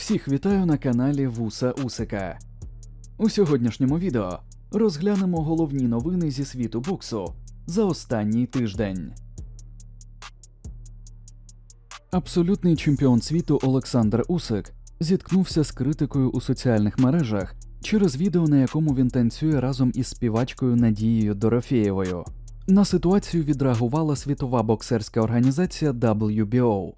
Всіх вітаю на каналі Вуса Усика. У сьогоднішньому відео розглянемо головні новини зі світу боксу за останній тиждень. Абсолютний чемпіон світу Олександр Усик зіткнувся з критикою у соціальних мережах через відео, на якому він танцює разом із співачкою Надією Дорофєєвою. На ситуацію відреагувала світова боксерська організація WBO,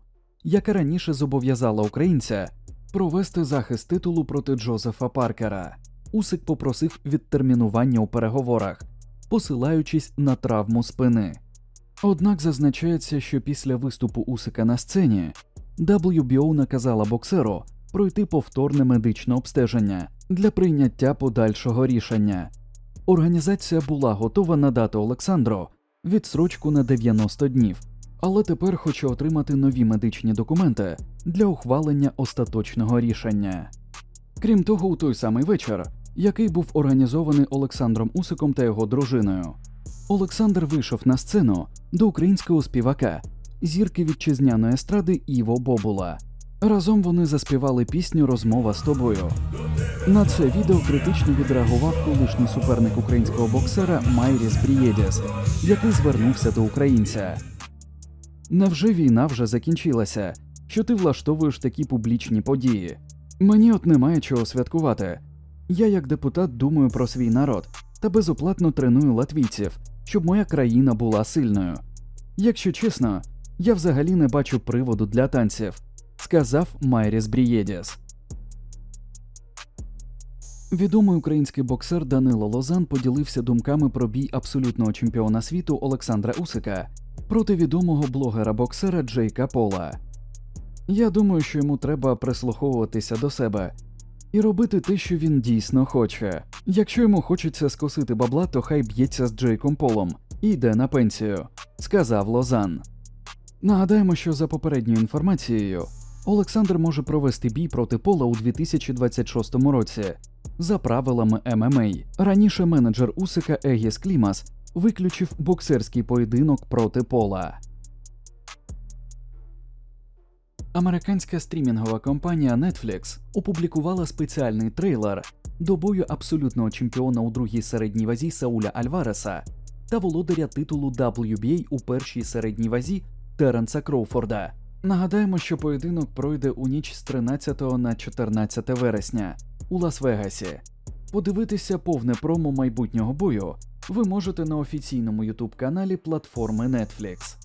яка раніше зобов'язала українця провести захист титулу проти Джозефа Паркера. Усик попросив відтермінування у переговорах, посилаючись на травму спини. Однак зазначається, що після виступу Усика на сцені WBO наказала боксеру пройти повторне медичне обстеження для прийняття подальшого рішення. Організація була готова надати Олександру відсрочку на 90 днів, але тепер хоче отримати нові медичні документи для ухвалення остаточного рішення. Крім того, у той самий вечір, який був організований Олександром Усиком та його дружиною, Олександр вийшов на сцену до українського співака, зірки вітчизняної естради Іво Бобула. Разом вони заспівали пісню Розмова з тобою. На це відео критично відреагував колишній суперник українського боксера Майріс Брієдіс, який звернувся до українця. Невже війна вже закінчилася? Що ти влаштовуєш такі публічні події? Мені от немає чого святкувати. Я, як депутат, думаю про свій народ та безоплатно треную латвійців, щоб моя країна була сильною. Якщо чесно, я взагалі не бачу приводу для танців, сказав Майріс Брієдіс. Відомий український боксер Данило Лозан поділився думками про бій абсолютного чемпіона світу Олександра Усика проти відомого блогера-боксера Джейка Пола. Я думаю, що йому треба прислуховуватися до себе і робити те, що він дійсно хоче. Якщо йому хочеться скосити бабла, то хай б'ється з Джейком Полом і йде на пенсію, сказав Лозан. Нагадаємо, що за попередньою інформацією, Олександр може провести бій проти Пола у 2026 році за правилами ММА. Раніше менеджер Усика Егіс Клімас виключив боксерський поєдинок проти Пола. Американська стрімінгова компанія Netflix опублікувала спеціальний трейлер до бою абсолютного чемпіона у другій середній вазі Сауля Альвареса та володаря титулу WBA у першій середній вазі Теренса Кроуфорда. Нагадаємо, що поєдинок пройде у ніч з 13 на 14 вересня у Лас-Вегасі. Подивитися повне промо майбутнього бою ви можете на офіційному youtube каналі платформи Netflix.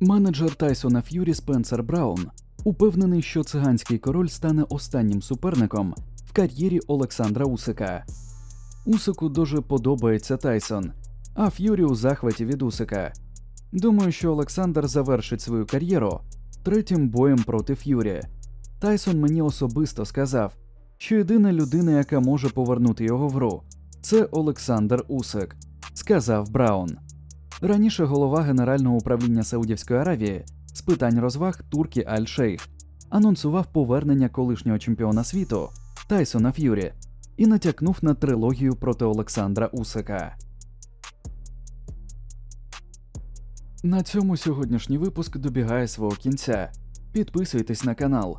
Менеджер Тайсона Ф'юрі Спенсер Браун упевнений, що циганський король стане останнім суперником в кар'єрі Олександра Усика. Усику дуже подобається Тайсон, а Ф'юрі у захваті від Усика. Думаю, що Олександр завершить свою кар'єру третім боєм проти Ф'юрі. Тайсон мені особисто сказав, що єдина людина, яка може повернути його в гру, це Олександр Усик, сказав Браун. Раніше голова Генерального управління Саудівської Аравії з питань розваг Туркі Аль-Шейх анонсував повернення колишнього чемпіона світу Тайсона Ф'юрі і натякнув на трилогію проти Олександра Усика. На цьому сьогоднішній випуск добігає свого кінця. Підписуйтесь на канал